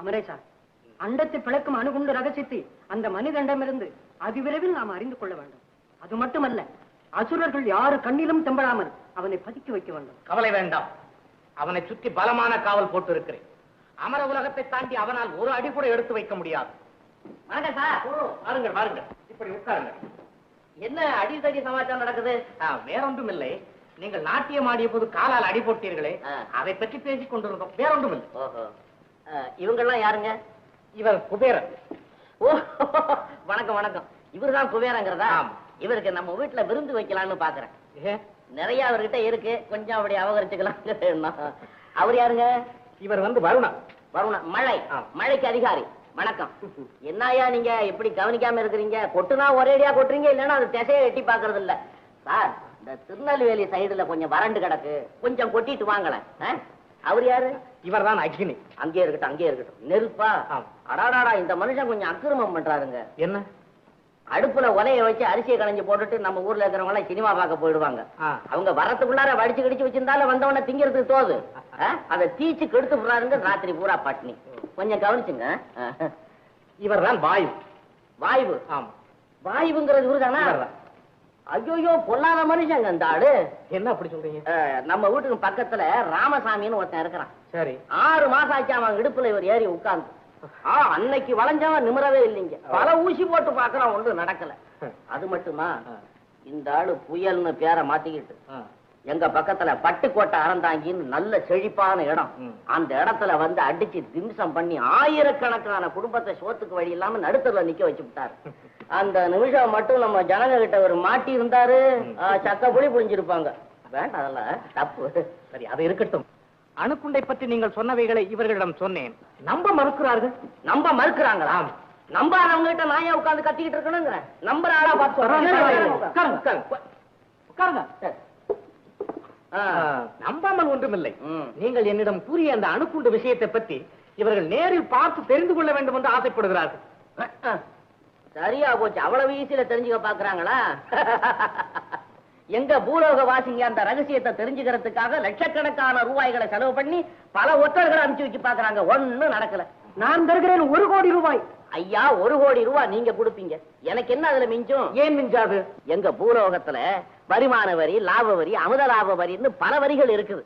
அமரேசா அண்டத்தை பிளக்கும் அணுகுண்டு ரகசியத்தை அந்த மனிதனிடமிருந்து அதிவிரைவில் நாம் அறிந்து கொள்ள வேண்டும். அது மட்டுமல்ல அசுரர்கள் யாரு கண்ணிலும் தெம்படாமல் அவனை பதுக்கி வைக்க வேண்டும். கவலை வேண்டாம். அவனை சுற்றி பலமான காவல் போட்டு இருக்கிறேன் அமர உலகத்தை தாண்டி அவனால் ஒரு அடி கூட எடுத்து வைக்க முடியாது. சார். வாருங்கள் வாருங்கள். இப்படி உட்காருங்கள். என்ன அடிதடி சமாச்சாரம் நடக்குது? வேறொன்றும் இல்லை நீங்கள் நாட்டியம் ஆடிய போது காலால் அடி போட்டீர்களே. அதை பற்றி பேசிக் கொண்டிருந்தோம். வேறொன்றும் இல்லை இவங்கெல்லாம் யாருங்க? இவர் குபேரன். ஓ வணக்கம் வணக்கம். இவர்தான் குபேரங்கிறதா. இவருக்கு நம்ம வீட்டுல விருந்து வைக்கலாம்னு பாக்குறேன். நிறைய அவர்கிட்ட இருக்கு. கொஞ்சம் அப்படி அபகரிச்சுக்கலாம் அவர் யாருங்க? இவர் வந்து வருணன் வருண மழை. மழைக்கு அதிகாரி. வணக்கம். என்னய்யா நீங்க எப்படி கவனிக்காம இருக்கிறீங்க? கொட்டுனா ஒரேடியா கொட்டுறீங்க இல்லைன்னா அது திசையை எட்டி பாக்குறது இல்ல சார் இந்த திருநெல்வேலி சைடுல கொஞ்சம் வறண்டு கிடக்கு. கொஞ்சம் கொட்டிட்டு வாங்களேன். ஆ? அவர் யாரு? இவர்தான் அக்னி. அங்கேயே இருக்கட்டும் அங்கேயே இருக்கட்டும். நெருப்பா. அடாடாடா இந்த மனுஷன் கொஞ்சம் அக்கிரமம் பண்றாருங்க. என்ன? அடுப்புல உலைய வச்சு அரிசியை களைஞ்சு போட்டுட்டு நம்ம ஊர்ல இருக்கிறவங்க எல்லாம் சினிமா பார்க்க போயிடுவாங்க. அவங்க வரத்துக்குள்ளார வடிச்சு கடிச்சு வச்சிருந்தாலும் வந்தவன திங்கிறதுக்கு தோது? அதை தீச்சு கெடுத்து விடுறாருங்க ராத்திரி பூரா பட்னி கொஞ்சம் கவனிச்சுங்க. ஆ. இவர்தான் வாயு. வாய்வு ஆமா. வாயுங்கிறது இவருதானா இவர்தான். ஐயோ பொல்லாத மனுஷங்க இந்த ஆளு என்ன அப்படி சொல்றீங்க? நம்ம வீட்டுக்கு பக்கத்துல ராமசாமின்னு ஒருத்தன் இருக்கிறான். சரி. ஆறு மாசம் ஆச்சு அவன் இடுப்புல இவர் ஏறி உட்கார்ந்து. அன்னைக்கு வளைஞ்சவன் நிமிரவே இல்லைங்க. பல ஊசி போட்டு பாக்குறான் ஒன்றும் நடக்கல. அது மட்டுமா. இந்த ஆளு புயல்னு பேரை மாத்திக்கிட்டு. எங்க பக்கத்துல பட்டுக்கோட்டை அறந்தாங்கின்னு நல்ல செழிப்பான இடம். அந்த இடத்துல வந்து அடிச்சு திம்சம் பண்ணி ஆயிரக்கணக்கான குடும்பத்தை சோத்துக்கு வழி இல்லாம நடுத்தர்ல நிக்க வச்சு விட்டாரு. அந்த நிமிஷம் மட்டும் நம்ம ஜனங்க கிட்ட ஒரு மாட்டி இருந்தாரு. சக்க புளி புழிஞ்சிருப்பாங்க. வேண்டாம் அதெல்லாம் தப்பு. சரி அது இருக்கட்டும். அணுக்குண்டை பற்றி நீங்கள் சொன்னவைகளை இவர்களிடம் சொன்னேன். நம்ப மறுக்கிறார்கள்? நம்ப மறுக்கிறாங்களா? நம்பாதவங்க கிட்ட நான் ஏன் உட்கார்ந்து கத்திக்கிட்டு இருக்கணுங்கிறேன் நம்புற ஆளா பார்த்து உட்காருங்க, உட்காருங்க. நம்பாமல் ஒன்றுமில்லை. நீங்கள் என்னிடம் கூறிய அந்த அணுக்குண்டு விஷயத்தை பற்றி இவர்கள் நேரில் பார்த்து தெரிந்து கொள்ள வேண்டும் என்று ஆசைப்படுகிறார்கள். சரியா போச்சு. அவ்வளவு ஈஸியில தெரிஞ்சுக்க பாக்குறாங்களா எங்க பூலோக வாசிங்க அந்த ரகசியத்தை தெரிஞ்சுக்கிறதுக்காக லட்சக்கணக்கான ரூபாய்களை செலவு பண்ணி பல ஒற்றர்களை அனுப்பிச்சு வச்சு பாக்குறாங்க ஒண்ணும் நடக்கல. நான் தருகிறேன் ஒரு கோடி ரூபாய். ஐயா ஒரு கோடி ரூபாய் நீங்க கொடுப்பீங்க. எனக்கு என்ன அதுல மிஞ்சும்? ஏன் மிஞ்சாது? எங்க பூலோகத்துல வருமான வரி லாப வரி அமுத லாப வரின்னு பல வரிகள் இருக்குது.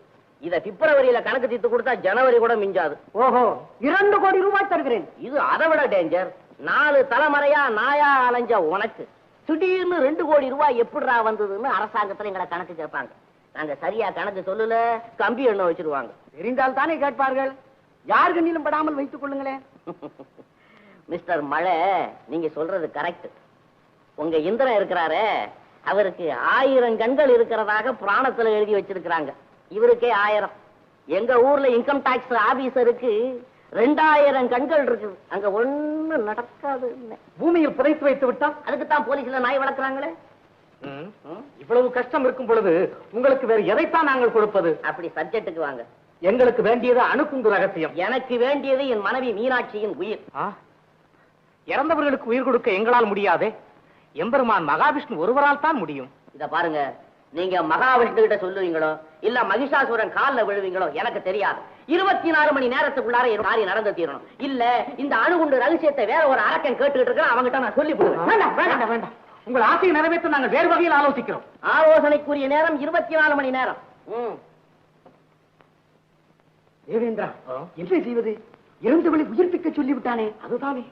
இத பிப்ரவரியில கணக்கு தீர்த்து கொடுத்தா ஜனவரி கூட மிஞ்சாது. ஓஹோ இரண்டு கோடி ரூபாய் தருகிறேன். இது அதை விட டேஞ்சர் நாலு தலைமுறையா நாயா அலைஞ்ச உனக்கு. திடீர்னு ரெண்டு கோடி ரூபாய் எப்படிடா வந்ததுன்னு அரசாங்கத்துல எங்களை கணக்கு கேட்பாங்க. நாங்க சரியா கணக்கு சொல்லல கம்பி எண்ணெய் வச்சிருவாங்க. தெரிந்தால் தானே கேட்பார்கள். யார் கண்ணிலும் படாமல் வைத்துக் கொள்ளுங்களேன். மிஸ்டர் மழை நீங்க சொல்றது கரெக்ட் உங்க இந்திரன் இருக்கிறாரே அவருக்கு ஆயிரம் கண்கள் இருக்கிறதாக புராணத்துல எழுதி வச்சிருக்கிறாங்க. இவருக்கே ஆயிரம். எங்க ஊர்ல இன்கம் டாக்ஸ் ஆபீசருக்கு ரெண்டாயிரம் கண்கள் இருக்குது. அங்க ஒண்ணு நடக்காது. பூமியில் புதைத்து வைத்து விட்டால்? அதுக்கு தான் போலீஸ்ல நாய் வளர்க்குறாங்களே. இவ்வளவு கஷ்டம் இருக்கும் பொழுது உங்களுக்கு வேறு எதைத்தான் நாங்கள் கொடுப்பது? அப்படி சப்ஜெக்ட்டுக்கு வாங்க. எங்களுக்கு வேண்டியது அணுக்குண்டு ரகசியம். எனக்கு வேண்டியது என் மனைவி மீனாட்சியின் உயிர்? இறந்தவர்களுக்கு உயிர் கொடுக்க எங்களால் முடியாதே? எம்பெருமான் மகாவிஷ்ணு ஒருவரால் தான் முடியும். இத பாருங்க. நீங்க மகாவிஷ்ணு கிட்ட சொல்லுவீங்களோ இல்ல மகிஷாசுரன் கால்ல விழுவீங்களோ எனக்கு தெரியாது. இருபத்தி நாலு மணி நேரத்துக்குள்ளார என் காரியம் நடந்து தீரணும். இல்ல இந்த அணுகுண்டு ரகசியத்தை வேற ஒரு அரக்கன் கேட்டுக்கிட்டு இருக்கேன் அவங்கிட்ட நான் சொல்லி வேண்டாம் வேண்டாம் வேண்டாம். உங்கள் ஆசையை நிறைவேற்ற நாங்கள் வேறு வகையில் ஆலோசிக்கிறோம். ஆலோசனைக்குரிய நேரம் இருபத்தி நாலு மணி நேரம். தேவேந்திரா என்ன செய்வது? இறந்தவளை உயிர்ப்பிக்க சொல்லிவிட்டானே அதுதானே.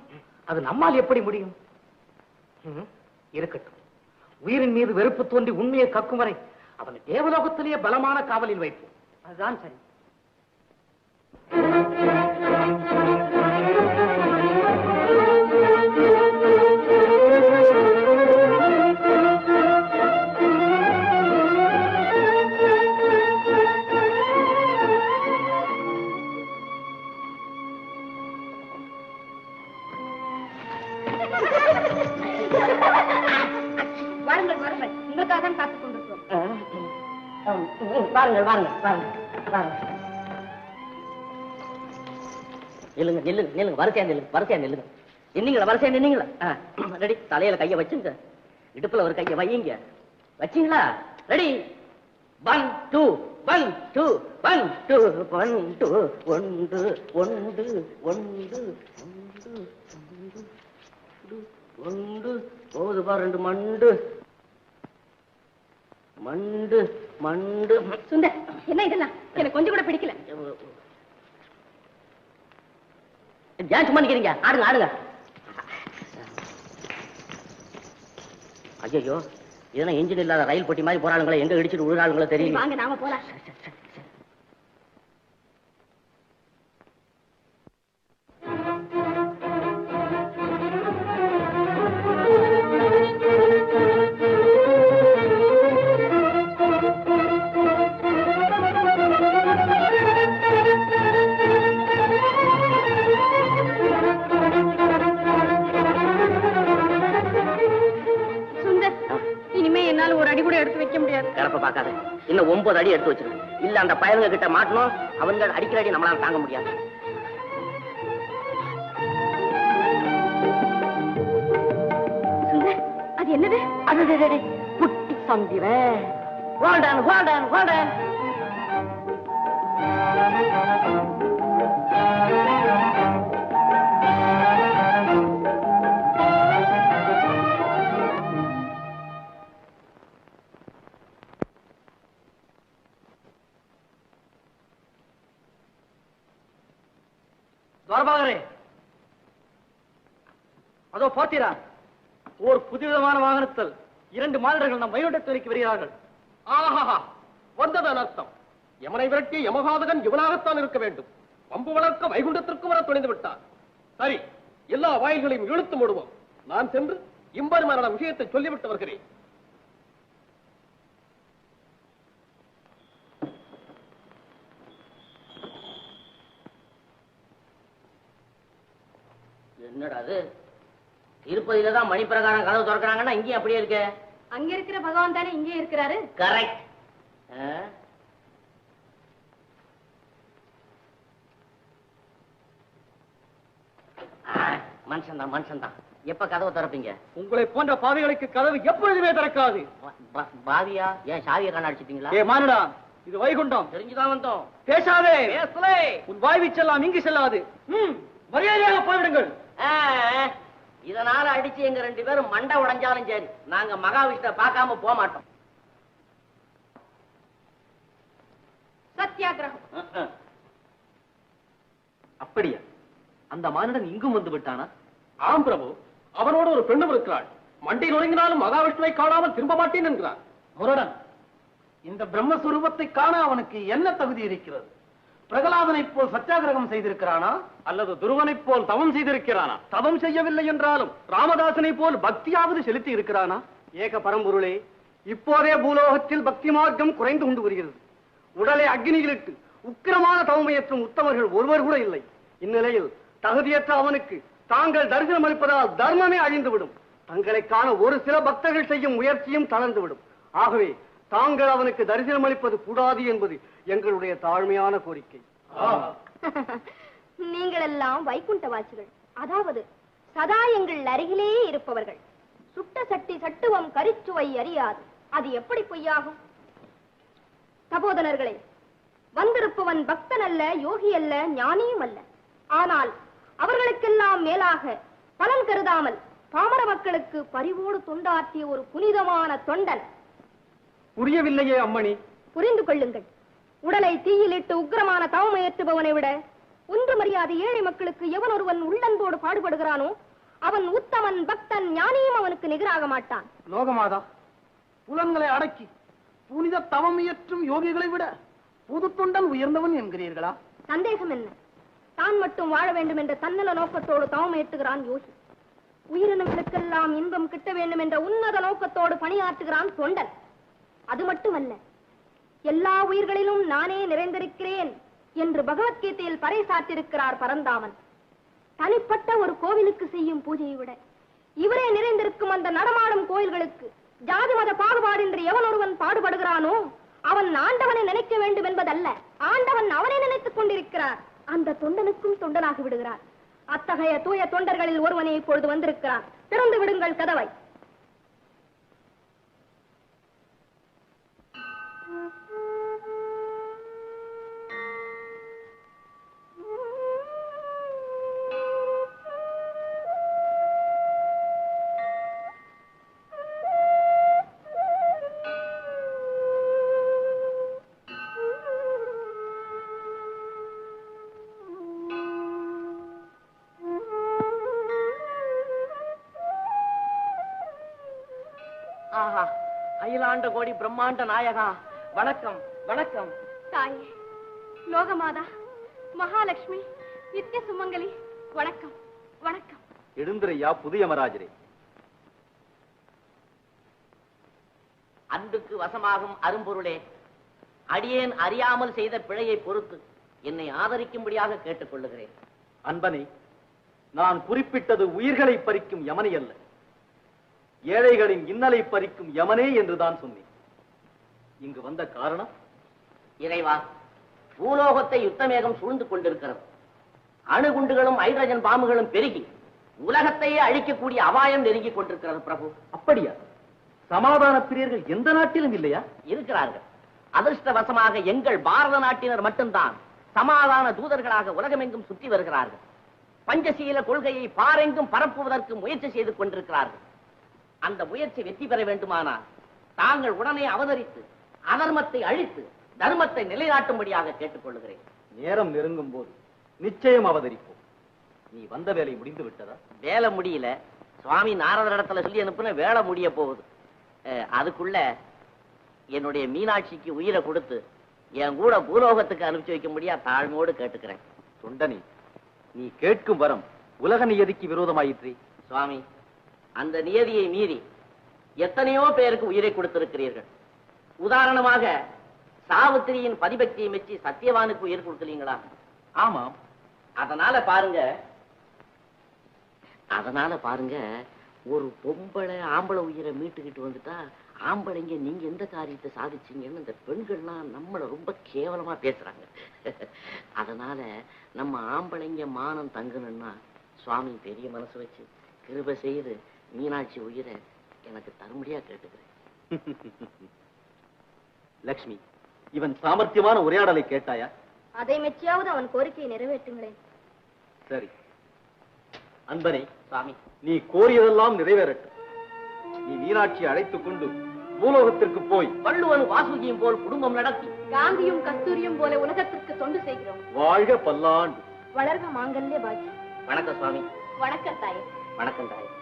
அது நம்மால் எப்படி முடியும்? இருக்கட்டும். உயிரின் மீது வெறுப்பு தோன்றி உண்மையை கக்கும் வரை அவனை தேவலோகத்திலேயே பலமான காவலில் வைப்போம். அதுதான் சரி. பாருங்கள் பாருங்கள் பாருங்கள் பாருங்கள் நில்லுங்க நில்லுங்க நில்லுங்க வரிசையா நில்லுங்க வரிசையா நில்லுங்க. நின்னீங்களா வரிசையா நின்னீங்களா? ரெடி. தலையில கைய வச்சுங்க இடுப்புல ஒரு கைய வையுங்க வச்சீங்களா? Ready. One two one two one two one two ஒன்று ஒன்று ஒன்று ஒன்று ஒன்று போகுது பா ரெண்டு மண்டு. மண்டு மண்டு. சுந்தர் என்ன இதெல்லாம்? எனக்கு கொஞ்சம் கூட பிடிக்கல. ஏன் சும்மா நிக்கிறீங்க? ஆடுங்க ஆடுங்க. ஐயோ இதெல்லாம் இன்ஜின் இல்லாத ரயில் பெட்டி மாதிரி போறாளுங்களே எங்க இடிச்சிட்டு விழுறாளுங்களோ சரி, தெரியல வாங்க நாம போலாம். ஒன்பது அடி எடுத்து வச்சிருக்கு இல்ல அந்த பயலுங்க கிட்ட மாட்டணும். அவங்க அடிக்கிற அடி நம்மளால தாங்க முடியாது. அது என்னது? அடடடடே, குட்டி சந்திர. Hold on hold on hold on துவாரபாகரே அதோ பார்த்தீரா ஓர் புதுவிதமான வாகனத்தில் இரண்டு மாதர்கள் நம் வைகுண்டத்துறைக்கு வருகிறார்கள். ஆஹா வந்ததன் அர்த்தம். யமனை விரட்டிய யமகாதகன் இவனாகத்தான் இருக்க வேண்டும். பம்பு வளர்க்க வைகுண்டத்திற்கும் வர துணிந்து விட்டான் சரி எல்லா வாயில்களையும் இழுத்து மூடுவோம். நான் சென்று இம்பருமான விஷயத்தை சொல்லிவிட்டு வருகிறேன். என்னடா அது? திருப்பதியில தான் மணி பிரகாரம் கதவு திறக்கிறாங்கன்னா இங்கேயும் அப்படியே இருக்க. அங்க இருக்கிற பகவான் தானே இங்கே இருக்கிறாரு? கரெக்ட் மனுஷன் தான் மனுஷன் தான். எப்ப கதவை திறப்பீங்க? உங்களை போன்ற பாவிகளுக்கு கதவு எப்பொழுதுமே திறக்காது. பாவியா? ஏன் சாவியை கண்ணடிச்சிட்டீங்களா? ஏ மானுடா இது வைகுண்டம். தெரிஞ்சுதான் வந்தோம். பேசாதே. பேசலே. உன் வாய்வி செல்லாம் இங்கு செல்லாது. ம், மரியாதையாக போய்விடுங்கள். இதனால அடிச்சு எங்க ரெண்டு பேரும் மண்டை உடைஞ்சாலும் சரி. நாங்க மகாவிஷ்ண பார்க்காம போக மாட்டோம். சத்தியாகிரகம். அப்படியா? அந்த மானுடன் இங்கும் வந்து விட்டானா? ஆம் பிரபு. அவனோடு ஒரு பெண்ணும் இருக்கிறாள். மண்டை நுழைங்கினாலும் மகாவிஷ்ணுவை காணாமல் திரும்ப மாட்டேன் என்கிறான் முரடன் இந்த பிரம்மஸ்வரூபத்தை காண அவனுக்கு என்ன தகுதி இருக்கிறது? பிரகலாதனைப் போல் சத்தியாகிரகம் செய்திருக்கிறானா? அல்லது துருவனைப் போல் தவம் செய்திருக்கிறானா? தவம் செய்யவில்லை என்றாலும் ராமதாசனை போல் பக்தியாவது செலுத்தி இருக்கிறானா? ஏக பரம்பொருளே இப்போதே பூலோகத்தில் பக்தி மார்க்கம் குறைந்து கொண்டு வருகிறது. உடலை அக்னியிலிட்டு உக்கிரமான தவமையற்றும் உத்தமர்கள் ஒருவர் கூட இல்லை. இந்நிலையில் தகுதியற்ற அவனுக்கு தாங்கள் தரிசனம் அளிப்பதால் தர்மமே அழிந்துவிடும். தங்களை காண ஒரு சில பக்தர்கள் செய்யும் முயற்சியும் தளர்ந்துவிடும். ஆகவே தாங்கள் அவனுக்கு தரிசனம் அளிப்பது கூடாது என்பது எங்களுடைய தாழ்மையான கோரிக்கை. நீங்கள் எல்லாம் வைகுண்டவாசிகள். அதாவது சதா எங்கள் அருகிலே இருப்பவர்கள். சுட்ட சட்டி சட்டுவம் கரிச்சுவை அறியாது. அது எப்படி பொய்யாகும்? சகோதரர்களே வந்திருப்பவன் பக்தன் அல்ல யோகி அல்ல ஞானியும் அல்ல ஆனால் அவர்களுக்கெல்லாம் மேலாக பலன் கருதாமல் பாமர மக்களுக்கு பரிவோடு தொண்டாற்றிய ஒரு புனிதமான தொண்டன் புரியவில்லையே அம்மணி. புரிந்து கொள்ளுங்கள். உடலை தீயிலிட்டு உக்கிரமான தவமையற்றுபவனை விட ஒன்று மரியாதை ஏழை மக்களுக்கு எவன் ஒருவன் உள்ளன்போடு பாடுபடுகிறானோ அவன் உத்தமன் பக்தன் ஞானியும் அவனுக்கு நிகராக மாட்டான். லோகமாதா புலன்களை அடக்கி புனித தவம் இயற்றும் யோகிகளை விட புது தொண்டன் உயர்ந்தவன் என்கிறீர்களா? சந்தேகம் என்ன? தான் மட்டும் வாழ வேண்டும் என்ற தன்னல நோக்கத்தோடு தவம் ஏற்றுகிறான் யோகி. உயிரினங்களுக்கெல்லாம் இன்பம் கிட்ட வேண்டும் என்ற உன்னத நோக்கத்தோடு பணியாற்றுகிறான் தொண்டன். அது மட்டுமல்ல எல்லா உயிர்களிலும் நானே நிறைந்திருக்கிறேன் என்று பகவத்கீதையில் பறைசாற்றிருக்கிறார் பரந்தாமன். தனிப்பட்ட ஒரு கோவிலுக்கு செய்யும் பூஜையை விட இவரே நிறைந்திருக்கும் அந்த நடமாடும் கோயில்களுக்கு ஜாதி மத பாகுபாடின்றி எவன் ஒருவன் பாடுபடுகிறானோ அவன் ஆண்டவனை நினைக்க வேண்டும் என்பதல்ல ஆண்டவன் அவனை நினைத்துக் கொண்டிருக்கிறார். அந்த தொண்டனுக்கும் தொண்டனாகி விடுகிறார். அத்தகைய தூய தொண்டர்களில் ஒருவனே இப்பொழுது வந்திருக்கிறான். திறந்து விடுங்கள் கதவை. அகிலாண்ட கோடி பிரம்மாண்ட நாயகா. வணக்கம் வணக்கம். தாயே லோகமாதா மகாலட்சுமி நித்திய சுமங்கலி வணக்கம் வணக்கம். எழுந்திரையா புதிய மராஜரே அன்புக்கு வசமாகும் அரும்பொருளே அடியேன் அறியாமல் செய்த பிழையை பொறுத்து என்னை ஆதரிக்கும்படியாக கேட்டுக்கொள்ளுகிறேன். அன்பனே நான் குறிப்பிட்டது உயிர்களை பறிக்கும் யமனை அல்ல. ஏழைகளின் இன்னலை பறிக்கும் யமனே என்றுதான் சொன்னேன். இங்கு வந்த காரணம்? இறைவா பூலோகத்தை யுத்தமேகம் சூழ்ந்து கொண்டிருக்கிறது. அணுகுண்டுகளும் ஹைட்ரஜன் பாம்புகளும் பெருகி உலகத்தையே அழிக்கக்கூடிய அபாயம் நெருங்கிக் கொண்டிருக்கிறது பிரபு. அப்படியா? சமாதான பிரியர்கள் எந்த நாட்டிலும் இல்லையா? இருக்கிறார்கள். அதிர்ஷ்டவசமாக எங்கள் பாரத நாட்டினர் மட்டும்தான் சமாதான தூதர்களாக உலகமெங்கும் சுற்றி வருகிறார்கள். பஞ்சசீல கொள்கையை பாரெங்கும் பரப்புவதற்கு முயற்சி செய்து கொண்டிருக்கிறார்கள். அந்த முயற்சி வெற்றி பெற வேண்டுமானால் தாங்கள் உடனே அவதரித்து அதர்மத்தை அழித்து தர்மத்தை நிலைநாட்டும்படியாக கேட்டுக்கொள்கிறேன் நேரம் நெருங்கும் போது நிச்சயம் அவதரிப்போம். நீ வந்த வேலை முடிந்து விட்டதா? வேலை முடியல. சுவாமி நாரதர் இடத்துல சொல்லி அனுப்புன வேலை முடிய போகுது. அதுக்குள்ள என்னுடைய மீனாட்சிக்கு உயிரை கொடுத்து என் கூட பூலோகத்துக்கு அனுப்பிச்சு வைக்க முடியா தாழ்மையோடு கேட்டுக்கிறேன். தொண்டனே நீ கேட்கும் வரம் உலக நியதிக்கு விரோதமாயிற்றே. சுவாமி அந்த நியதியை மீறி எத்தனையோ பேருக்கு உயிரை கொடுத்திருக்கிறீர்கள். உதாரணமாக சாவித்திரியின் பதிபக்தியை மெச்சி சத்தியவானுக்கு உயிர் கொடுக்கலீங்களா? ஆமாம். அதனால பாருங்க அதனால பாருங்க ஒரு பொம்பளை ஆம்பளை உயிரை மீட்டுக்கிட்டு வந்துட்டா ஆம்பளைங்க நீங்க எந்த காரியத்தை சாதிச்சீங்கன்னு இந்த பெண்கள்லாம் நம்மளை ரொம்ப கேவலமா பேசுறாங்க. அதனால நம்ம ஆம்பளைங்க மானம் தங்கணும்னா சுவாமி பெரிய மனசு வச்சு கிருபை செய்து மீனாட்சி உயிரை எனக்கு தரும்படியா கேட்டுக்கிறேன். லக்ஷ்மி இவன் சாமர்த்தியமான உரையாடலை கேட்டாயா? அதை மெச்சியாவது அவன் கோரிக்கையை நிறைவேற்றுங்களேன். சரி. அன்பனே சுவாமி நீ கோரியதெல்லாம் நிறைவேறட்டும். நீ மீனாட்சியை அழைத்துக் கொண்டு பூலோகத்திற்கு போய் வள்ளுவன் வாசுகியும் போல் குடும்பம் நடத்தி காந்தியும் கஸ்தூரியும் போல உலகத்திற்கு தொண்டு செய்கிறோம். வாழ்க பல்லாண்டு. வளர்க மாங்கல்ய பாக்கி வணக்கம் சுவாமி. வணக்கம் தாயே. வணக்கம் தாய்.